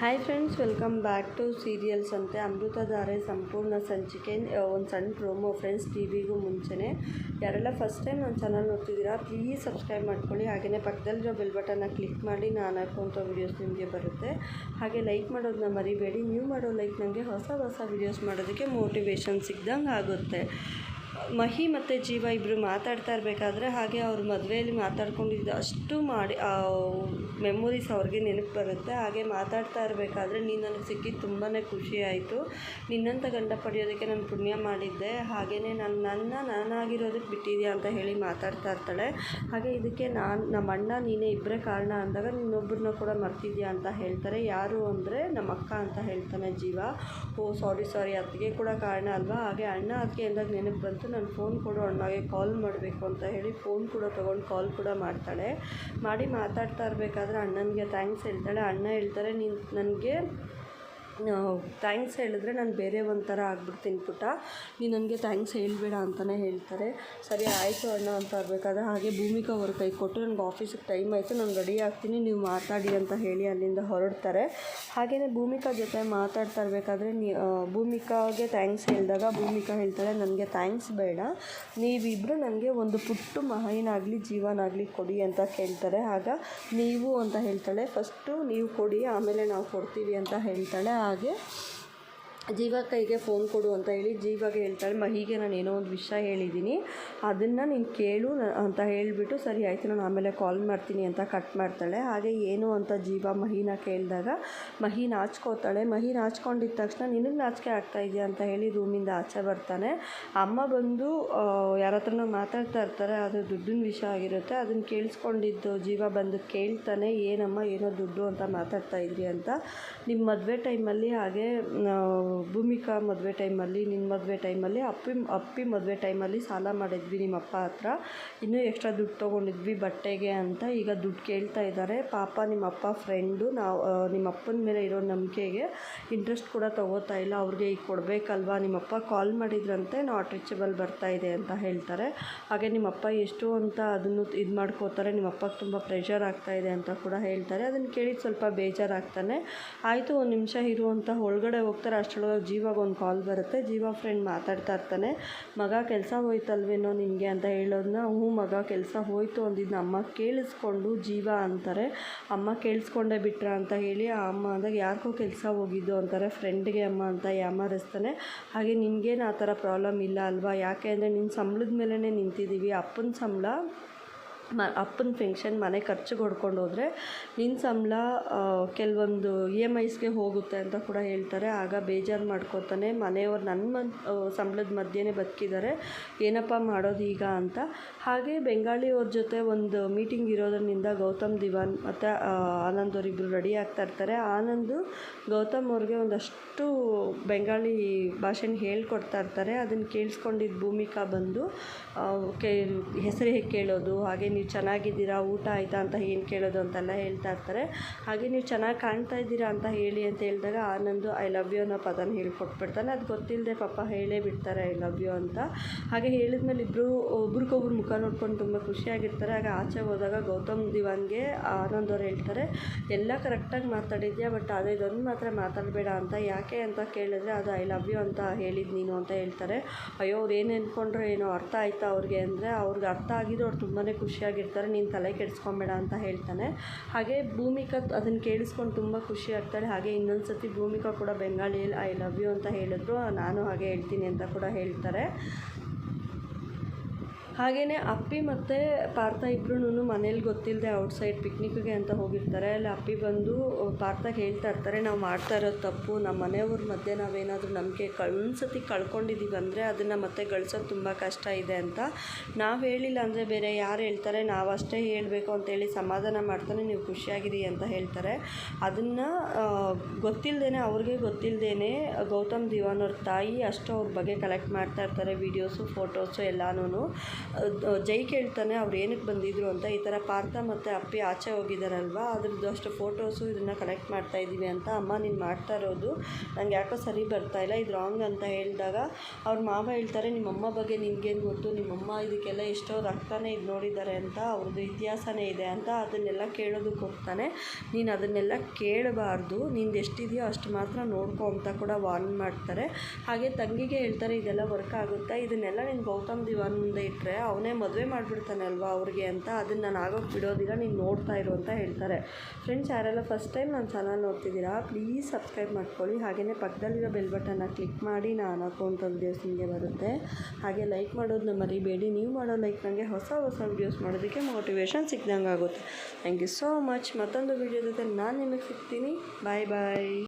Hi friends welcome back to serials ಅಂತೆ ಅಮೃತಧಾರೆ ಸಂಪೂರ್ಣ ಸಂಚಿಕೆ ಒಂದು ಸಣ್ಣ ಪ್ರೋಮೋ ಫ್ರೆಂಡ್ಸ್ ಟಿ ವಿಗೂ ಮುಂಚೆನೇ. ಯಾರೆಲ್ಲ ಫಸ್ಟ್ ಟೈಮ್ ನನ್ನ ಚಾನಲ್ ನೋಡ್ತಿದ್ದೀರಾ ಪ್ಲೀಸ್ ಸಬ್ಸ್ಕ್ರೈಬ್ ಮಾಡ್ಕೊಳ್ಳಿ. ಹಾಗೆಯೇ ಪಕ್ಕದಲ್ಲಿರೋ ಬೆಲ್ ಬಟನ್ನ ಕ್ಲಿಕ್ ಮಾಡಿ ನಾನು ಹಾಕುವಂಥ ವೀಡಿಯೋಸ್ ನಿಮಗೆ ಬರುತ್ತೆ. ಹಾಗೆ ಲೈಕ್ ಮಾಡೋದನ್ನ ಮರಿಬೇಡಿ. ನೀವು ಮಾಡೋ ಲೈಕ್ ನನಗೆ ಹೊಸ ಹೊಸ ವೀಡಿಯೋಸ್ ಮಾಡೋದಕ್ಕೆ ಮೋಟಿವೇಶನ್ ಸಿಗ್ದಂಗೆ ಆಗುತ್ತೆ ಮಹಿ ಮತ್ತು ಜೀವ ಇಬ್ಬರು ಮಾತಾಡ್ತಾ ಇರಬೇಕಾದ್ರೆ ಹಾಗೆ ಅವ್ರ ಮದುವೆಯಲ್ಲಿ ಮಾತಾಡ್ಕೊಂಡಿದ್ದು ಅಷ್ಟು ಮಾಡಿ ಮೆಮೊರೀಸ್ ಅವ್ರಿಗೆ ನೆನಪು ಬರುತ್ತೆ. ಹಾಗೆ ಮಾತಾಡ್ತಾ ಇರಬೇಕಾದ್ರೆ ನೀನು ನನಗೆ ಸಿಕ್ಕಿದ್ದು ತುಂಬಾ ಖುಷಿ ಆಯಿತು. ನಿನ್ನಂಥ ಗಂಡ ಪಡೆಯೋದಕ್ಕೆ ನಾನು ಪುಣ್ಯ ಮಾಡಿದ್ದೆ. ಹಾಗೆಯೇ ನಾನು, ನನ್ನ ನಾನಾಗಿರೋದಕ್ಕೆ ಬಿಟ್ಟಿದ್ಯಾ ಅಂತ ಹೇಳಿ ಮಾತಾಡ್ತಾ ಇರ್ತಾಳೆ. ಹಾಗೆ ಇದಕ್ಕೆ ನಾನು ನಮ್ಮ ಅಣ್ಣ ನೀನೇ ಇಬ್ಬರೇ ಕಾರಣ ಅಂದಾಗ ಇನ್ನೊಬ್ಬರನ್ನ ಕೂಡ ಮರ್ತಿದ್ಯಾ ಅಂತ ಹೇಳ್ತಾರೆ. ಯಾರು ಅಂದರೆ ನಮ್ಮ ಅಕ್ಕ ಅಂತ ಹೇಳ್ತಾನೆ ಜೀವ. ಓ ಸಾರಿ ಸಾರಿ ಅದಕ್ಕೆ ಕೂಡ ಕಾರಣ ಅಲ್ವಾ? ಹಾಗೆ ಅಣ್ಣ ಅದಕ್ಕೆ ಎಂದಾಗ ನೆನಪು ಬಂತು ನಾನು ಫೋನ್ ಕೊಡು ಅಣ್ಣಗೆ ಕಾಲ್ ಮಾಡಬೇಕು ಅಂತ ಹೇಳಿ ಫೋನ್ ಕೂಡ ತೊಗೊಂಡು ಕಾಲ್ ಕೂಡ ಮಾಡ್ತಾಳೆ. ಮಾಡಿ ಮಾತಾಡ್ತಾ ಇರಬೇಕಾದ್ರೆ ಅಣ್ಣನಿಗೆ ಥ್ಯಾಂಕ್ಸ್ ಹೇಳ್ತಾಳೆ. ಅಣ್ಣ ಹೇಳ್ತಾರೆ, ನೀನು, ನನಗೆ ಥ್ಯಾಂಕ್ಸ್ ಹೇಳಿದ್ರೆ ನಾನು ಬೇರೆ ಒಂಥರ ಆಗ್ಬಿಡ್ತೀನಿ ಪುಟ್ಟ. ನೀನು ನನಗೆ ಥ್ಯಾಂಕ್ಸ್ ಹೇಳಬೇಡ ಅಂತಲೇ ಹೇಳ್ತಾರೆ. ಸರಿ, ಆಯಿತು ಅಣ್ಣ ಅಂತ ಇರಬೇಕಾದ್ರೆ ಹಾಗೆ ಭೂಮಿಕಾ ಅವ್ರ ಕೈ ಕೊಟ್ಟು ನನಗೆ ಆಫೀಸಿಗೆ ಟೈಮ್ ಆಯಿತು, ನಾನು ರೆಡಿ ಆಗ್ತೀನಿ, ನೀವು ಮಾತಾಡಿ ಅಂತ ಹೇಳಿ ಅಲ್ಲಿಂದ ಹೊರಡ್ತಾರೆ. ಹಾಗೆಯೇ ಭೂಮಿಕಾ ಜೊತೆ ಮಾತಾಡ್ತಾ ಇರಬೇಕಾದ್ರೆ ನೀ ಭೂಮಿಕಾಗೆ ಥ್ಯಾಂಕ್ಸ್ ಹೇಳಿದಾಗ ಭೂಮಿಕಾ ಹೇಳ್ತಾಳೆ, ನನಗೆ ಥ್ಯಾಂಕ್ಸ್ ಬೇಡ. ನೀವಿಬ್ಬರು ನನಗೆ ಒಂದು ಪುಟ್ಟು ಮಹೈನಾಗಲಿ, ಜೀವನಾಗಲಿ ಕೊಡಿ ಅಂತ ಕೇಳ್ತಾರೆ ಆಗ ನೀವು ಅಂತ ಹೇಳ್ತಾಳೆ. ಫಸ್ಟು ನೀವು ಕೊಡಿ, ಆಮೇಲೆ ನಾವು ಕೊಡ್ತೀವಿ ಅಂತ ಹೇಳ್ತಾಳೆ. ಹಾಗೆ ಜೀವ ಕೈಗೆ ಫೋನ್ ಕೊಡು ಅಂತ ಹೇಳಿ ಜೀವಾಗೆ ಹೇಳ್ತಾಳೆ ಮಹಿಗೆ ನಾನು ಏನೋ ಒಂದು ವಿಷಯ ಹೇಳಿದ್ದೀನಿ ಅದನ್ನು ನೀನು ಕೇಳು ಅಂತ ಹೇಳಿಬಿಟ್ಟು ಸರಿ ಆಯಿತು, ನಾನು ಆಮೇಲೆ ಕಾಲ್ ಮಾಡ್ತೀನಿ ಅಂತ ಕಟ್ ಮಾಡ್ತಾಳೆ. ಹಾಗೆ ಏನು ಅಂತ ಜೀವ ಮಹಿನ ಕೇಳಿದಾಗ, ಮಹಿ ನಾಚ್ಕೋತಾಳೆ. ಮಹಿ ನಾಚ್ಕೊಂಡಿದ್ದ ತಕ್ಷಣ ನಿನಗೆ ನಾಚಿಕೆ ಆಗ್ತಾ ಇದೆಯಾ ಅಂತ ಹೇಳಿ ರೂಮಿಂದ ಆಚೆ ಬರ್ತಾನೆ. ಅಮ್ಮ ಬಂದು ಯಾರ ಹತ್ರನೋ ಮಾತಾಡ್ತಾ ಇರ್ತಾರೆ ಅದು ದುಡ್ಡಿನ ವಿಷಯ ಆಗಿರುತ್ತೆ. ಅದನ್ನು ಕೇಳಿಸ್ಕೊಂಡಿದ್ದು ಜೀವ ಬಂದು ಕೇಳ್ತಾನೆ, ಏನಮ್ಮ, ಏನೋ ದುಡ್ಡು ಅಂತ ಮಾತಾಡ್ತಾ ಇದ್ರಿ ಅಂತ. ನಿಮ್ಮ ಮದುವೆ ಟೈಮಲ್ಲಿ ಹಾಗೆ ಭೂಮಿಕಾ ಮದುವೆ ಟೈಮಲ್ಲಿ ನಿನ್ನ ಮದುವೆ ಟೈಮಲ್ಲಿ, ಅಪ್ಪಿ ಅಪ್ಪಿ ಮದುವೆ ಟೈಮಲ್ಲಿ ಸಾಲ ಮಾಡಿದ್ವಿ ನಿಮ್ಮ ಅಪ್ಪ ಹತ್ರ. ಇನ್ನೂ ಎಕ್ಸ್ಟ್ರಾ ದುಡ್ಡು ತೊಗೊಂಡಿದ್ವಿ ಬಟ್ಟೆಗೆ ಅಂತ ಈಗ ದುಡ್ಡು ಕೇಳ್ತಾ ಇದ್ದಾರೆ ಪಾಪ ನಿಮ್ಮ ಅಪ್ಪ ಫ್ರೆಂಡು ನಾವು ನಿಮ್ಮ ಅಪ್ಪನ ಮೇಲೆ ಇರೋ ನಂಬಿಕೆಗೆ ಇಂಟ್ರೆಸ್ಟ್ ಕೂಡ ತೊಗೋತಾ ಇಲ್ಲ. ಅವ್ರಿಗೆ ಈಗ ಕೊಡಬೇಕಲ್ವಾ? ನಿಮ್ಮಪ್ಪ ಕಾಲ್ ಮಾಡಿದ್ರಂತೆ ನಾಟ್ ರೀಚಬಲ್ ಬರ್ತಾ ಇದೆ ಅಂತ ಹೇಳ್ತಾರೆ. ಹಾಗೆ ನಿಮ್ಮ ಅಪ್ಪ ಎಷ್ಟು ಅಂತ ಅದನ್ನು ಇದು ಮಾಡ್ಕೋತಾರೆ. ನಿಮ್ಮಪ್ಪಗೆ ತುಂಬ ಪ್ರೆಷರ್ ಆಗ್ತಾ ಇದೆ ಅಂತ ಕೂಡ ಹೇಳ್ತಾರೆ. ಅದನ್ನು ಕೇಳಿ ಸ್ವಲ್ಪ ಬೇಜಾರಾಗ್ತಾನೆ. ಆಯಿತು, ಒಂದು ನಿಮಿಷ ಇರುವಂಥ ಒಳಗಡೆ ಹೋಗ್ತಾರೆ. ಅಷ್ಟರೊಳಗೆ ಜೀವಾಗ ಒಂದು ಕಾಲ್ ಬರುತ್ತೆ. ಜೀವ ಫ್ರೆಂಡ್ ಮಾತಾಡ್ತಾ ಇರ್ತಾನೆ. ಮಗ ಕೆಲಸ ಹೋಯ್ತಲ್ವೇನೋ ನಿನಗೆ ಅಂತ ಹೇಳೋದನ್ನ ಹ್ಞೂ ಮಗ ಕೆಲಸ ಹೋಯ್ತು ಅಂದಿದ್ದು ಅಮ್ಮ ಕೇಳಿಸ್ಕೊಂಡು ಜೀವ ಅಂತಾರೆ. ಅಮ್ಮ ಕೇಳಿಸ್ಕೊಂಡೇ ಬಿಟ್ರ ಅಂತ ಹೇಳಿ ಆ ಅಮ್ಮ ಅಂದಾಗ ಯಾರಿಗೋ ಕೆಲಸ ಹೋಗಿದ್ದು ಅಂತಾರೆ. ಫ್ರೆಂಡ್ಗೆ ಅಮ್ಮ ಅಂತ ಯಾಮಾರಿಸ್ತಾನೆ. ಹಾಗೆ ನಿನಗೇನು ಆ ಥರ ಪ್ರಾಬ್ಲಮ್ ಇಲ್ಲ ಅಲ್ವಾ? ಯಾಕೆ ಅಂದರೆ ನಿನ್ನ ಸಂಬಳದ ಮೇಲೇ ನಿಂತಿದ್ದೀವಿ. ಅಪ್ಪನ ಸಂಬಳ ಮ ಅಪ್ಪನ ಫಂಕ್ಷನ್ ಮನೆ ಖರ್ಚಿಗೆ ಹೊಡ್ಕೊಂಡು ಹೋದರೆ ನಿನ್ನ ಸಂಬಳ ಕೆಲವೊಂದು ಇ ಎಂ ಐಸ್ಗೆ ಹೋಗುತ್ತೆ ಅಂತ ಕೂಡ ಹೇಳ್ತಾರೆ. ಆಗ ಬೇಜಾರು ಮಾಡ್ಕೋತಾನೆ ಮನೆಯವ್ರು ನನ್ನ ಮನ್ ಸಂಬಳದ ಮಧ್ಯೆನೇ ಬದುಕಿದ್ದಾರೆ ಏನಪ್ಪ ಮಾಡೋದು ಈಗ ಅಂತ. ಹಾಗೆ ಬೆಂಗಾಳಿ ಅವ್ರ ಜೊತೆ ಒಂದು ಮೀಟಿಂಗ್ ಇರೋದ್ರಿಂದ ಗೌತಮ್ ದಿವಾನ್ ಮತ್ತು ಆನಂದ್ ಅವರಿಬ್ಬರು ರೆಡಿ ಆಗ್ತಾ ಇರ್ತಾರೆ. ಆನಂದ್, ಗೌತಮ್ ಅವ್ರಿಗೆ ಒಂದಷ್ಟು ಬೆಂಗಾಳಿ ಭಾಷೆನ ಹೇಳ್ಕೊಡ್ತಾ ಇರ್ತಾರೆ. ಅದನ್ನು ಕೇಳಿಸ್ಕೊಂಡಿದ್ದ ಭೂಮಿಕಾ ಬಂದು ಕೇ ಹೆಸರು ಹೇಗೆ ಕೇಳೋದು, ಹಾಗೆ ನೀವು ಚೆನ್ನಾಗಿದ್ದೀರಾ, ಊಟ ಆಯಿತಾ ಅಂತ ಏನು ಕೇಳೋದು ಅಂತೆಲ್ಲ ಹೇಳ್ತಾ ಇರ್ತಾರೆ. ಹಾಗೆ ನೀವು ಚೆನ್ನಾಗಿ ಕಾಣ್ತಾ ಇದ್ದೀರಾ ಅಂತ ಹೇಳಿ ಅಂತ ಹೇಳಿದಾಗ ಆನಂದು ಐ ಲವ್ ಯು ಅನ್ನೋ ಪದನ ಹೇಳ್ಕೊಟ್ಬಿಡ್ತಾನೆ ಅದು ಗೊತ್ತಿಲ್ಲದೆ ಪಾಪ ಹೇಳೇ ಬಿಡ್ತಾರೆ ಐ ಲವ್ ಯು ಅಂತ. ಹಾಗೆ ಹೇಳಿದ್ಮೇಲೆ ಇಬ್ಬರು ಒಬ್ರಿಗೊಬ್ರು ಮುಖ ನೋಡ್ಕೊಂಡು ತುಂಬ ಖುಷಿಯಾಗಿರ್ತಾರೆ. ಆಗ ಆಚೆ ಹೋದಾಗ ಗೌತಮ್ ದಿವಾನ್ಗೆ ಆನಂದ್ ಅವ್ರು ಹೇಳ್ತಾರೆ, ಎಲ್ಲ ಕರೆಕ್ಟಾಗಿ ಮಾತಾಡಿದ್ಯಾ ಬಟ್ ಅದೇ ಇದೊಂದು ಮಾತ್ರ ಮಾತಾಡಬೇಡ ಅಂತ. ಯಾಕೆ ಅಂತ ಕೇಳಿದ್ರೆ ಅದು ಐ ಲವ್ ಯು ಅಂತ ಹೇಳಿದ್ ನೀನು ಅಂತ ಹೇಳ್ತಾರೆ. ಅಯ್ಯೋ, ಅವ್ರು ಏನು ಅನ್ಕೊಂಡ್ರು, ಏನೋ ಅರ್ಥ ಆಯ್ತಾ ಅವ್ರಿಗೆ? ಅಂದರೆ ಅವ್ರಿಗೆ ಅರ್ಥ ಆಗಿದ್ದು ಅವ್ರು ತುಂಬಾ ಖುಷಿಯಾಗಿರ್ತಾರೆ, ನೀನು ತಲೆ ಕೆಡಿಸ್ಕೊಂಬೇಡ ಅಂತ ಹೇಳ್ತಾನೆ. ಹಾಗೆ ಭೂಮಿಕಾ ಅದನ್ನು ಕೇಳಿಸ್ಕೊಂಡು ತುಂಬ ಖುಷಿ ಆಗ್ತಾಳೆ ಹಾಗೆ ಇನ್ನೊಂದು ಸತಿ ಭೂಮಿಕಾ ಕೂಡ ಬೆಂಗಾಳಿಯಲ್ಲಿ ಐ ಲವ್ ಯು ಅಂತ ಹೇಳಿದ್ರು. ನಾನು ಹಾಗೆ ಹೇಳ್ತೀನಿ ಅಂತ ಕೂಡ ಹೇಳ್ತಾರೆ. ಹಾಗೆಯೇ ಅಪ್ಪಿ ಮತ್ತು ಪಾರ್ಥ ಇಬ್ರೂ ಮನೇಲಿ ಗೊತ್ತಿಲ್ಲದೆ ಔಟ್ಸೈಡ್ ಪಿಕ್ನಿಕ್ಗೆ ಅಂತ ಹೋಗಿರ್ತಾರೆ. ಅಲ್ಲಿ ಅಪ್ಪಿ ಬಂದು ಪಾರ್ಥಗೆ ಹೇಳ್ತಾ ಇರ್ತಾರೆ, ನಾವು ಮಾಡ್ತಾ ಇರೋದು ತಪ್ಪು. ನಮ್ಮ ಮನೆಯವ್ರ ಮಧ್ಯೆ ನಾವೇನಾದರೂ ನಂಬಿಕೆ ಕಳ್, ಒಂದ್ಸತಿ ಕಳ್ಕೊಂಡಿದ್ದೀವಿ ಅಂದರೆ ಅದನ್ನು ಮತ್ತೆ ಗಳಿಸೋದು ತುಂಬ ಕಷ್ಟ ಇದೆ ಅಂತ. ನಾವು ಹೇಳಿಲ್ಲ ಅಂದರೆ ಬೇರೆ ಯಾರು ಹೇಳ್ತಾರೆ? ನಾವು ಅಷ್ಟೇ ಹೇಳಬೇಕು ಅಂತೇಳಿ ಸಮಾಧಾನ ಮಾಡ್ತಾನೆ ನೀವು ಖುಷಿಯಾಗಿರಿ ಅಂತ ಹೇಳ್ತಾರೆ. ಅದನ್ನು ಗೊತ್ತಿಲ್ಲದೇ ಅವ್ರಿಗೆ ಗೊತ್ತಿಲ್ಲದೇ ಗೌತಮ್, ದಿವಾನ್ ಅವ್ರ ತಾಯಿ ಅಷ್ಟು ಅವ್ರ ಬಗ್ಗೆ ಕಲೆಕ್ಟ್ ಮಾಡ್ತಾ ಇರ್ತಾರೆ ವೀಡಿಯೋಸು ಫೋಟೋಸು ಎಲ್ಲನೂ ಜೈ ಕೇಳ್ತಾನೆ, ಅವ್ರು ಏನಕ್ಕೆ ಬಂದಿದ್ರು ಅಂತ ಈ ಥರ ಪಾರ್ಥ ಮತ್ತು ಅಪ್ಪಿ ಆಚೆ ಹೋಗಿದ್ದಾರಲ್ವ? ಅದ್ರದ್ದು ಅಷ್ಟು ಫೋಟೋಸು ಇದನ್ನು ಕಲೆಕ್ಟ್ ಮಾಡ್ತಾ ಇದ್ದೀವಿ ಅಂತ ಅಮ್ಮ ನೀನು ಮಾಡ್ತಾ ಇರೋದು ನಂಗೆ ಯಾಕೋ ಸರಿ ಬರ್ತಾ ಇಲ್ಲ, ಇದು ರಾಂಗ್ ಅಂತ ಹೇಳಿದಾಗ ಅವ್ರ ಮಾವ ಹೇಳ್ತಾರೆ ನಿಮ್ಮಮ್ಮ ಬಗ್ಗೆ ನಿಮ್ಗೇನು ಗೊತ್ತು? ನಿಮ್ಮಮ್ಮ ಇದಕ್ಕೆಲ್ಲ ಎಷ್ಟೋ ರಕ್ತನೇ ಇದು ನೋಡಿದ್ದಾರೆ ಅಂತ ಅವ್ರದ್ದು ಇತಿಹಾಸನೇ ಇದೆ ಅಂತ ಅದನ್ನೆಲ್ಲ ಕೇಳೋದಕ್ಕೆ ಹೋಗ್ತಾನೆ. ನೀನು ಅದನ್ನೆಲ್ಲ ಕೇಳಬಾರ್ದು, ನಿಂದು ಎಷ್ಟಿದೆಯೋ ಅಷ್ಟು ಮಾತ್ರ ನೋಡ್ಕೊ ಅಂತ ಕೂಡ ವಾರ್ನ್ ಮಾಡ್ತಾರೆ. ಹಾಗೆ ತಂಗಿಗೆ ಹೇಳ್ತಾರೆ, ಇದೆಲ್ಲ ವರ್ಕ್ ಆಗುತ್ತಾ? ಇದನ್ನೆಲ್ಲ ನೀನು ಗೌತಮ್ ದಿವಾನ್ ಮುಂದೆ ಇಟ್ಟರೆ ಅವನೇ ಮದುವೆ ಮಾಡಿಬಿಡ್ತಾನೆ ಅಲ್ವಾ ಅವ್ರಿಗೆ ಅಂತ ಅದನ್ನು ನಾನು ಆಗೋಕ್ಕೆ ಬಿಡೋದಿಲ್ಲ ನೀನು ನೋಡ್ತಾ ಇರು ಅಂತ ಹೇಳ್ತಾರೆ. ಫ್ರೆಂಡ್ಸ್ ಯಾರೆಲ್ಲ ಫಸ್ಟ್ ಟೈಮ್ ನನ್ನ ಚಾನಲ್ ನೋಡ್ತಿದ್ದೀರಾ ಪ್ಲೀಸ್ ಸಬ್ಸ್ಕ್ರೈಬ್ ಮಾಡ್ಕೊಳ್ಳಿ. ಹಾಗೆಯೇ ಪಕ್ಕದಲ್ಲಿರೋ ಬೆಲ್ ಬಟನ್ನ ಕ್ಲಿಕ್ ಮಾಡಿ ನಾನು ಹಾಕುವಂಥ ವೀಡಿಯೋಸ್ ನಿಮಗೆ ಬರುತ್ತೆ. ಹಾಗೆ ಲೈಕ್ ಮಾಡೋದನ್ನ ಮರಿಬೇಡಿ. ನೀವು ಮಾಡೋ ಲೈಕ್ ನನಗೆ ಹೊಸ ಹೊಸ ವೀಡಿಯೋಸ್ ಮಾಡೋದಕ್ಕೆ ಮೋಟಿವೇಶನ್ ಸಿಗ್ದಂಗೆ ಆಗುತ್ತೆ ಥ್ಯಾಂಕ್ ಯು ಸೋ ಮಚ್ ಮತ್ತೊಂದು ವೀಡಿಯೋ ಜೊತೆ ನಾನು ನಿಮಗೆ ಸಿಗ್ತೀನಿ. ಬಾಯ್ ಬಾಯ್